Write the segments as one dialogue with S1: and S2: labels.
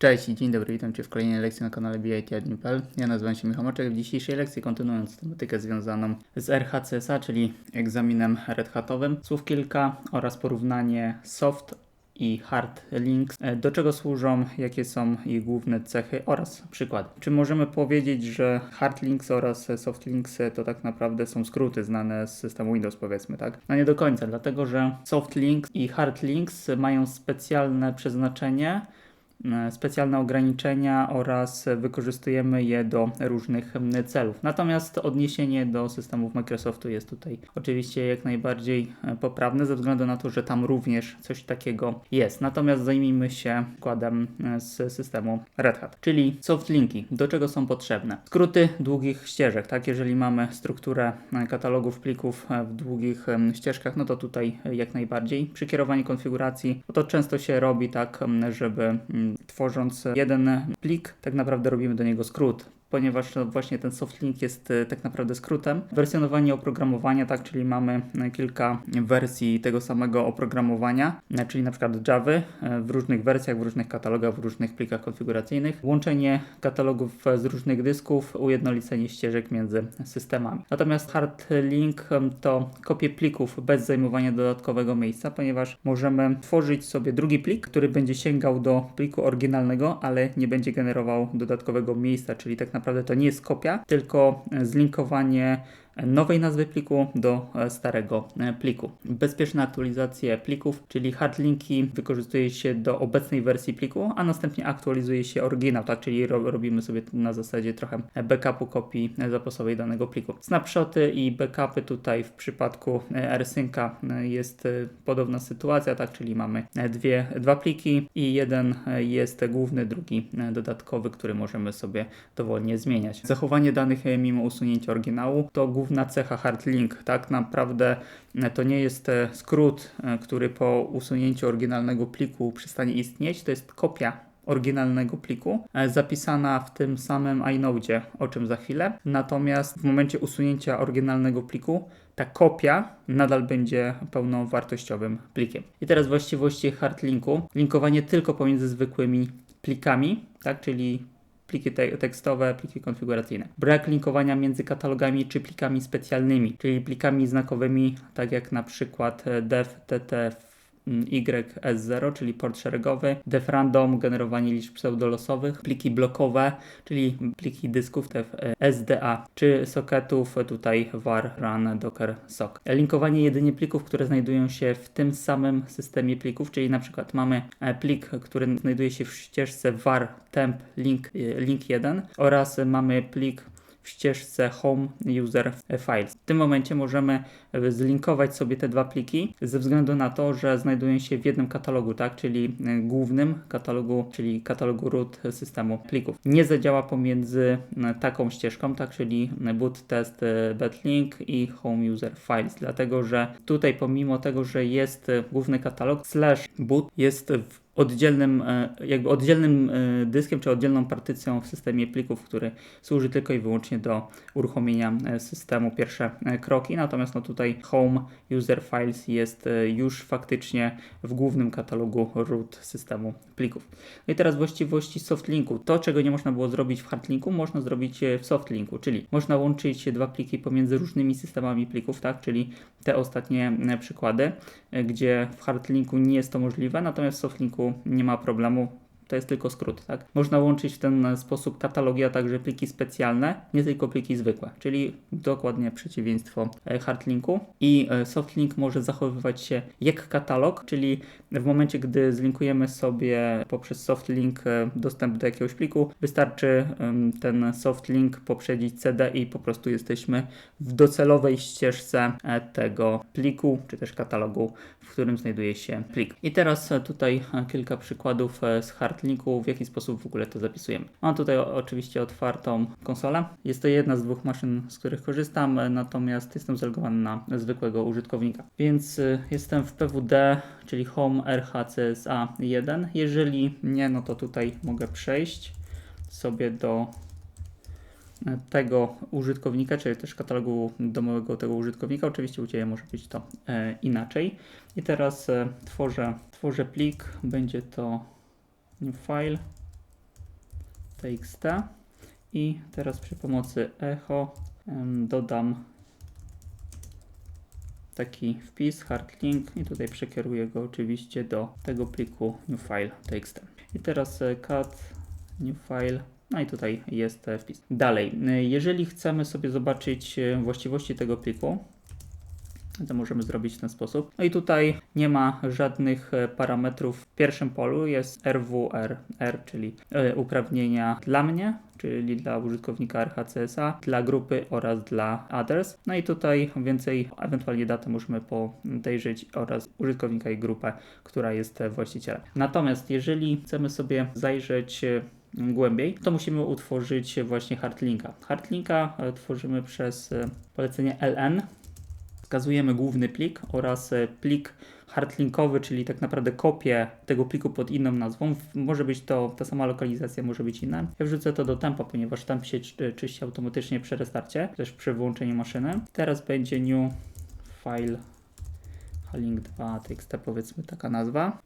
S1: Cześć i dzień dobry, witam Cię w kolejnej lekcji na kanale BIT.pl. Ja nazywam się Michał Moczek. W dzisiejszej lekcji kontynuując tematykę związaną z RHCSA, czyli egzaminem Red Hatowym, słów kilka oraz porównanie soft i hard links, e, do czego służą, jakie są ich główne cechy oraz przykład. Czy możemy powiedzieć, że hard links oraz soft links to tak naprawdę są skróty znane z systemu Windows powiedzmy, tak? No nie do końca, dlatego że soft links i hard links mają specjalne przeznaczenie, e, specjalne ograniczenia oraz wykorzystujemy je do różnych celów. Natomiast odniesienie do systemów Microsoftu jest tutaj oczywiście jak najbardziej e, poprawne ze względu na to, że tam również coś takiego jest. Natomiast zajmijmy się przykładem e, z systemu Red Hat, czyli softlinki. Do czego są potrzebne? Skróty długich ścieżek, tak? Jeżeli mamy strukturę e, katalogów plików e, w długich ścieżkach, no to tutaj e, jak najbardziej. Przy kierowaniu konfiguracji, to często się robi tak, żeby tworząc jeden plik, tak naprawdę robimy do niego skrót ponieważ no właśnie ten softlink jest e, tak naprawdę skrótem. Wersjonowanie oprogramowania, tak, czyli mamy e, kilka wersji tego samego oprogramowania, e, czyli na przykład Java w różnych wersjach, w różnych katalogach, w różnych plikach konfiguracyjnych. Łączenie katalogów z różnych dysków, ujednolicenie ścieżek między systemami. Natomiast hard link to kopie plików bez zajmowania dodatkowego miejsca, ponieważ możemy tworzyć sobie drugi plik, który będzie sięgał do pliku oryginalnego, ale nie będzie generował dodatkowego miejsca, czyli tak naprawdę to nie jest kopia, tylko e, zlinkowanie nowej nazwy pliku do e, starego e, pliku. Bezpieczne aktualizacje plików, czyli hardlinki wykorzystuje się do obecnej wersji pliku, a następnie aktualizuje się oryginał, tak, czyli ro robimy sobie na zasadzie trochę backupu kopii zapasowej danego pliku. Snapshoty i backupy tutaj w przypadku e, rsynca jest e, podobna sytuacja, tak, czyli mamy e, dwie, dwa pliki i jeden e, jest główny, drugi e, dodatkowy, który możemy sobie dowolnie zmieniać. Zachowanie danych e, mimo usunięcia oryginału to główna cecha hardlink. Tak naprawdę e, to nie jest e, skrót, e, który po usunięciu oryginalnego pliku przestanie istnieć, to jest kopia oryginalnego pliku zapisana w tym samym inode, o czym za chwilę. Natomiast w momencie usunięcia oryginalnego pliku ta kopia nadal będzie pełnowartościowym plikiem. I teraz właściwości hardlinku. Linkowanie tylko pomiędzy zwykłymi plikami, tak, czyli pliki te tekstowe, pliki konfiguracyjne. Brak linkowania między katalogami czy plikami specjalnymi, czyli plikami znakowymi, tak jak na przykład e, dev ttf YS0, czyli port szeregowy, def random, generowanie liczb pseudolosowych, pliki blokowe, czyli pliki dysków e, SDA, czy socketów, tutaj var, run, docker, sock. Linkowanie jedynie plików, które znajdują się w tym samym systemie plików, czyli na przykład mamy e, plik, który znajduje się w ścieżce var temp link, e, link 1 oraz mamy plik w ścieżce Home User Files. W tym momencie możemy e, zlinkować sobie te dwa pliki ze względu na to, że znajdują się w jednym katalogu, tak, czyli e, głównym katalogu, czyli katalogu root systemu plików. Nie zadziała pomiędzy e, taką ścieżką, tak, czyli boot test batlink i Home User Files, dlatego że tutaj pomimo tego, że jest główny katalog slash boot jest w oddzielnym, e, jakby oddzielnym e, dyskiem czy oddzielną partycją w systemie plików, który służy tylko i wyłącznie do uruchomienia e, systemu pierwsze kroki. Natomiast no tutaj Home User Files jest już faktycznie w głównym katalogu root systemu plików. No i teraz właściwości softlinku. To, czego nie można było zrobić w hardlinku, można zrobić w softlinku, czyli można łączyć dwa pliki pomiędzy różnymi systemami plików, tak, czyli te ostatnie przykłady, gdzie w hardlinku nie jest to możliwe, natomiast w softlinku nie ma problemu. To jest tylko skrót, tak? Można łączyć w ten sposób katalogi, a także pliki specjalne, nie tylko pliki zwykłe, czyli dokładnie przeciwieństwo e, hardlinku. I e, softlink może zachowywać się jak katalog, czyli w momencie, gdy zlinkujemy sobie poprzez softlink e, dostęp do jakiegoś pliku, wystarczy ten softlink poprzedzić CD i po prostu jesteśmy w docelowej ścieżce tego pliku, czy też katalogu, w którym znajduje się plik. I teraz tutaj kilka przykładów z hardlinku, w jaki sposób w ogóle to zapisujemy. Mam tutaj oczywiście otwartą konsolę. Jest to jedna z dwóch maszyn, z których korzystam, natomiast jestem zalogowany na zwykłego użytkownika. Więc e, jestem w PWD, czyli Home RHCSA 1. Jeżeli nie, no to tutaj mogę przejść sobie do e, tego użytkownika, czyli też katalogu domowego tego użytkownika. Oczywiście u Ciebie może być to e, inaczej. I teraz e, tworzę, tworzę plik, będzie to new file txt i teraz przy pomocy echo dodam taki wpis hard link i tutaj przekieruję go oczywiście do tego pliku new file txt. I teraz e, cut new file no i tutaj jest e, wpis. Dalej, e, jeżeli chcemy sobie zobaczyć właściwości tego pliku, to możemy zrobić w ten sposób. No i tutaj nie ma żadnych e, parametrów. W pierwszym polu jest RWR, R, czyli e, uprawnienia dla mnie, czyli dla użytkownika RHCSA, dla grupy oraz dla others. No i tutaj więcej, ewentualnie datę możemy podejrzeć oraz użytkownika i grupę, która jest właścicielem. Natomiast jeżeli chcemy sobie zajrzeć e, głębiej, to musimy utworzyć właśnie hardlinka. Hardlinka tworzymy przez polecenie ln wskazujemy główny plik oraz e, plik hardlinkowy, czyli tak naprawdę kopię tego pliku pod inną nazwą. Może być to ta sama lokalizacja, może być inna. Ja wrzucę to do tempa, ponieważ temp się czy- czyści automatycznie przy restarcie, też przy wyłączeniu maszyny. Teraz będzie new file halink 2 txt powiedzmy taka nazwa.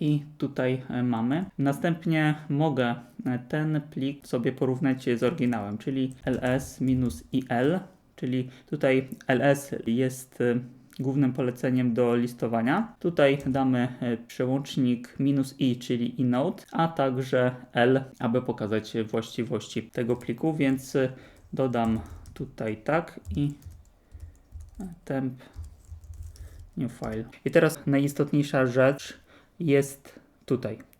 S1: I tutaj e, mamy. Następnie mogę e, ten plik sobie porównać z oryginałem, czyli ls-il, czyli tutaj ls jest e, głównym poleceniem do listowania. Tutaj damy e, przełącznik "-i", czyli inode, a także l, aby pokazać właściwości tego pliku, więc e, dodam tutaj tak i temp new file. I teraz najistotniejsza rzecz jest tutaj.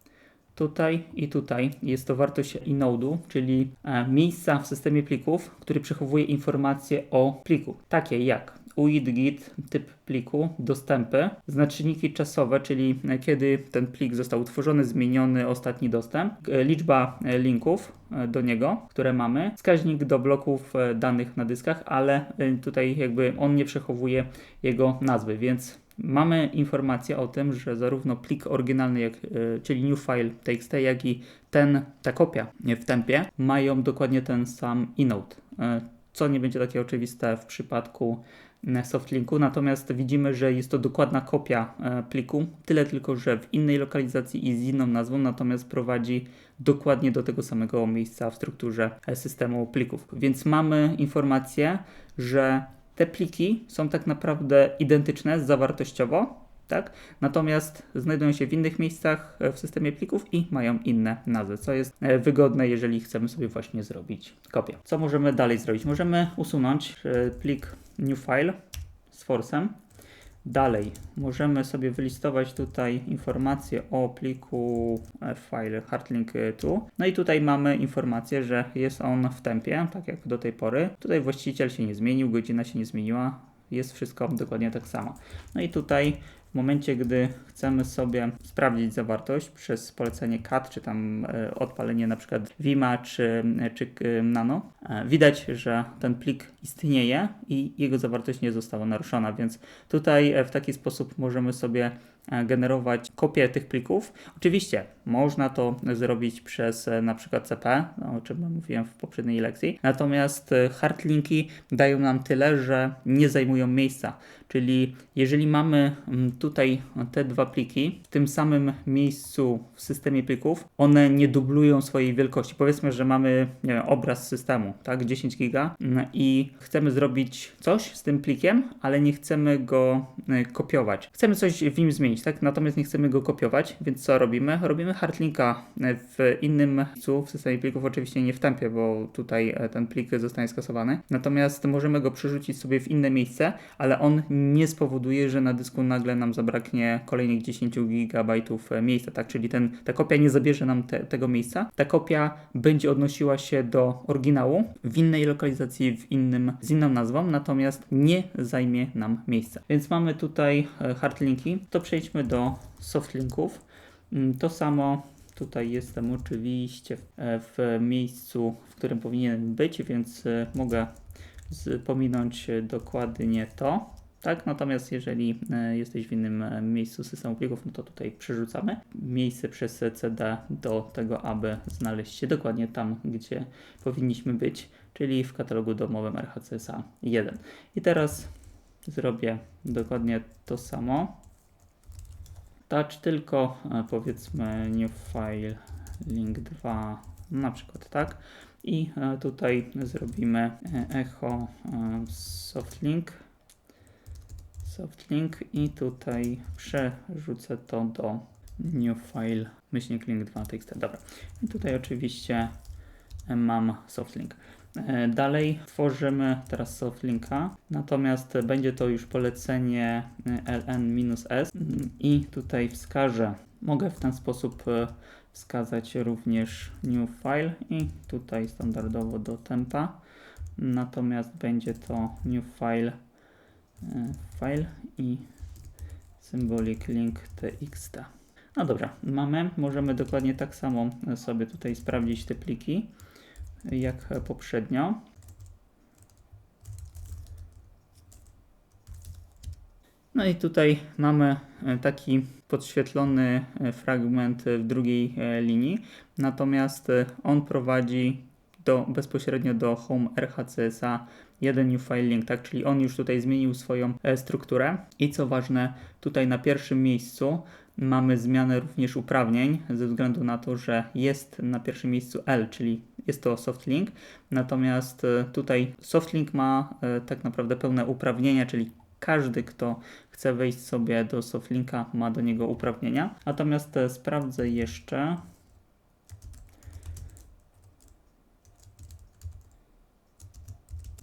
S1: Tutaj i tutaj. Jest to wartość inode'u, czyli e, miejsca w systemie plików, który przechowuje informacje o pliku, takie jak UID, GIT, typ pliku, dostępy, znaczniki czasowe, czyli e, kiedy ten plik został utworzony, zmieniony, ostatni dostęp, liczba e, linków do niego, które mamy, wskaźnik do bloków danych na dyskach, ale tutaj jakby on nie przechowuje jego nazwy, więc mamy informację o tym, że zarówno plik oryginalny, jak, e, czyli new file txt, jak i ten, ta kopia w tempie mają dokładnie ten sam inode, e, co nie będzie takie oczywiste w przypadku e, softlinku, natomiast widzimy, że jest to dokładna kopia pliku, tyle tylko, że w innej lokalizacji i z inną nazwą, natomiast prowadzi dokładnie do tego samego miejsca w strukturze systemu plików. Więc mamy informację, że te pliki są tak naprawdę identyczne zawartościowo, tak? Natomiast znajdują się w innych miejscach e, w systemie plików i mają inne nazwy, co jest e, wygodne, jeżeli chcemy sobie właśnie zrobić kopię. Co możemy dalej zrobić? Możemy usunąć e, plik new file z force'em. Dalej możemy sobie wylistować tutaj informacje o pliku e, file hardlink 2. No i tutaj mamy informację, że jest on w tempie, tak jak do tej pory. Tutaj właściciel się nie zmienił, godzina się nie zmieniła, jest wszystko dokładnie tak samo. No i tutaj w momencie, gdy chcemy sobie sprawdzić zawartość przez polecenie cat, czy tam e, odpalenie na przykład Vima czy, czy e, Nano, e, widać, że ten plik istnieje i jego zawartość nie została naruszona, więc tutaj e, w taki sposób możemy sobie e, generować kopie tych plików. Oczywiście można to zrobić przez e, na przykład CP, no, o czym mówiłem w poprzedniej lekcji, natomiast e, hardlinki dają nam tyle, że nie zajmują miejsca. Czyli jeżeli mamy mm, tutaj te dwa pliki w tym samym miejscu w systemie plików, one nie dublują swojej wielkości. Powiedzmy, że mamy wiem, obraz systemu, tak, 10 giga mm, i chcemy zrobić coś z tym plikiem, ale nie chcemy go e, kopiować. Chcemy coś w nim zmienić, tak, natomiast nie chcemy go kopiować, więc co robimy? Robimy hardlinka e, w innym miejscu w systemie plików, oczywiście nie w tempie, bo tutaj e, ten plik zostanie skasowany. Natomiast możemy go przerzucić sobie w inne miejsce, ale on nie spowoduje, że na dysku nagle nam zabraknie kolejnych 10 GB miejsca, tak? Czyli ten, ta kopia nie zabierze nam te, tego miejsca. Ta kopia będzie odnosiła się do oryginału w innej lokalizacji, w innym, z inną nazwą, natomiast nie zajmie nam miejsca. Więc mamy tutaj e, hardlinki. To przejdźmy do softlinków. Mm, To samo tutaj jestem oczywiście e, w miejscu, w którym powinien być, więc e, mogę pominąć e, dokładnie to. Tak, natomiast jeżeli e, jesteś w innym e, miejscu systemu plików, no to tutaj przerzucamy miejsce przez CD do tego, aby znaleźć się dokładnie tam, gdzie powinniśmy być, czyli w katalogu domowym RHCSA 1. I teraz zrobię dokładnie to samo. Touch tylko e, powiedzmy new file link 2 na przykład tak. I e, tutaj zrobimy e, echo softlink. Softlink i tutaj przerzucę to do new file myślnik link 2 txt. Dobra. I tutaj oczywiście mam softlink. E, Dalej tworzymy teraz softlinka, natomiast będzie to już polecenie e, ln-s. I tutaj wskażę, mogę w ten sposób e, wskazać również new file i tutaj standardowo do tempa, natomiast będzie to new file, file i symbolic link txt. No dobra, mamy, możemy dokładnie tak samo sobie tutaj sprawdzić te pliki jak poprzednio. No i tutaj mamy e, taki podświetlony e, fragment w drugiej e, linii, natomiast on prowadzi do, bezpośrednio do home RHCSA 1 new file link, tak? Czyli on już tutaj zmienił swoją strukturę i co ważne, tutaj na pierwszym miejscu mamy zmianę również uprawnień ze względu na to, że jest na pierwszym miejscu L, czyli jest to softlink, natomiast e, tutaj softlink ma e, tak naprawdę pełne uprawnienia, czyli każdy, kto chce wejść sobie do softlinka, ma do niego uprawnienia. Natomiast e, sprawdzę jeszcze.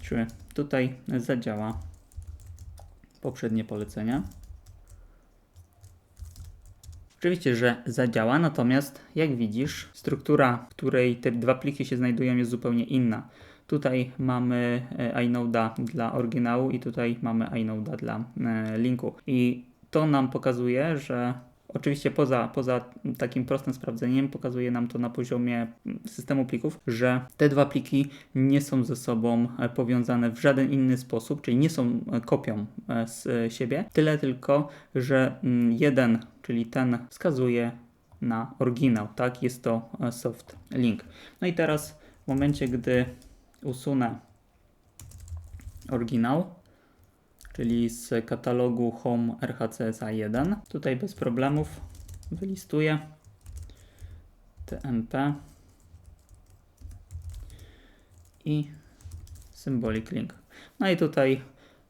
S1: Czy tutaj zadziała poprzednie polecenie. Oczywiście, że zadziała, natomiast jak widzisz, struktura, w której te dwa pliki się znajdują, jest zupełnie inna. Tutaj mamy e, iNode'a dla oryginału i tutaj mamy iNode'a dla e, linku. I to nam pokazuje, że oczywiście poza, poza takim prostym sprawdzeniem pokazuje nam to na poziomie systemu plików, że te dwa pliki nie są ze sobą powiązane w żaden inny sposób, czyli nie są kopią e, z siebie. Tyle tylko, że mm, jeden, czyli ten wskazuje na oryginał, tak? Jest to e, soft link. No i teraz w momencie, gdy usunę oryginał, czyli z katalogu Home RHCSA 1. Tutaj bez problemów wylistuję TMP i symbolic link. No i tutaj,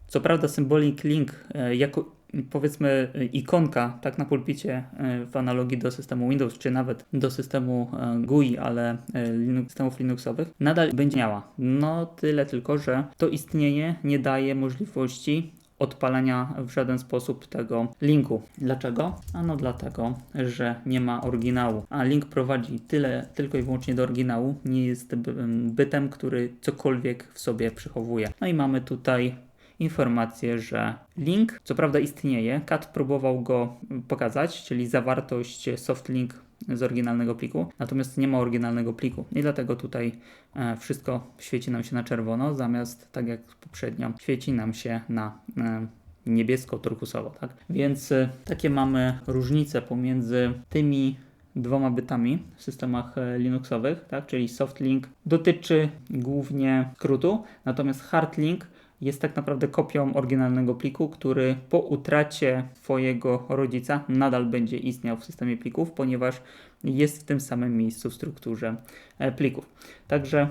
S1: co prawda, symbolic link e, jako powiedzmy ikonka tak na pulpicie e, w analogii do systemu Windows, czy nawet do systemu e, GUI, ale Linux, systemów Linuxowych, nadal będzie miała. No tyle tylko, że to istnienie nie daje możliwości odpalenia w żaden sposób tego linku. Dlaczego? Ano dlatego, że nie ma oryginału, a link prowadzi tyle tylko i wyłącznie do oryginału, nie jest by- bytem, który cokolwiek w sobie przechowuje. No i mamy tutaj informację, że link co prawda istnieje, Kat próbował go pokazać, czyli zawartość softlink z oryginalnego pliku, natomiast nie ma oryginalnego pliku i dlatego tutaj e, wszystko świeci nam się na czerwono, zamiast tak jak poprzednio świeci nam się na e, niebiesko-turkusowo, tak? Więc e, takie mamy różnice pomiędzy tymi dwoma bytami w systemach Linuxowych, tak? Czyli softlink dotyczy głównie skrótu, natomiast hardlink jest tak naprawdę kopią oryginalnego pliku, który po utracie swojego rodzica nadal będzie istniał w systemie plików, ponieważ jest w tym samym miejscu w strukturze e, plików. Także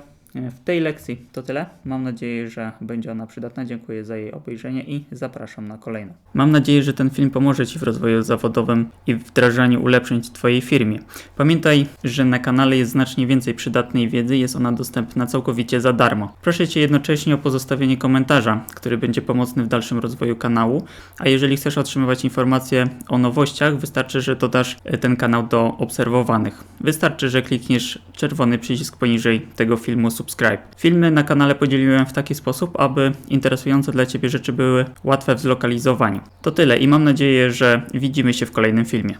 S1: w tej lekcji to tyle. Mam nadzieję, że będzie ona przydatna. Dziękuję za jej obejrzenie i zapraszam na kolejną. Mam nadzieję, że ten film pomoże Ci w rozwoju zawodowym i wdrażaniu ulepszeń w Twojej firmie. Pamiętaj, że na kanale jest znacznie więcej przydatnej wiedzy, jest ona dostępna całkowicie za darmo. Proszę Cię jednocześnie o pozostawienie komentarza, który będzie pomocny w dalszym rozwoju kanału, a jeżeli chcesz otrzymywać informacje o nowościach, wystarczy, że dodasz e, ten kanał do obserwowanych. Wystarczy, że klikniesz czerwony przycisk poniżej tego filmu subscribe. Filmy na kanale podzieliłem w taki sposób, aby interesujące dla Ciebie rzeczy były łatwe w zlokalizowaniu. To tyle i mam nadzieję, że widzimy się w kolejnym filmie.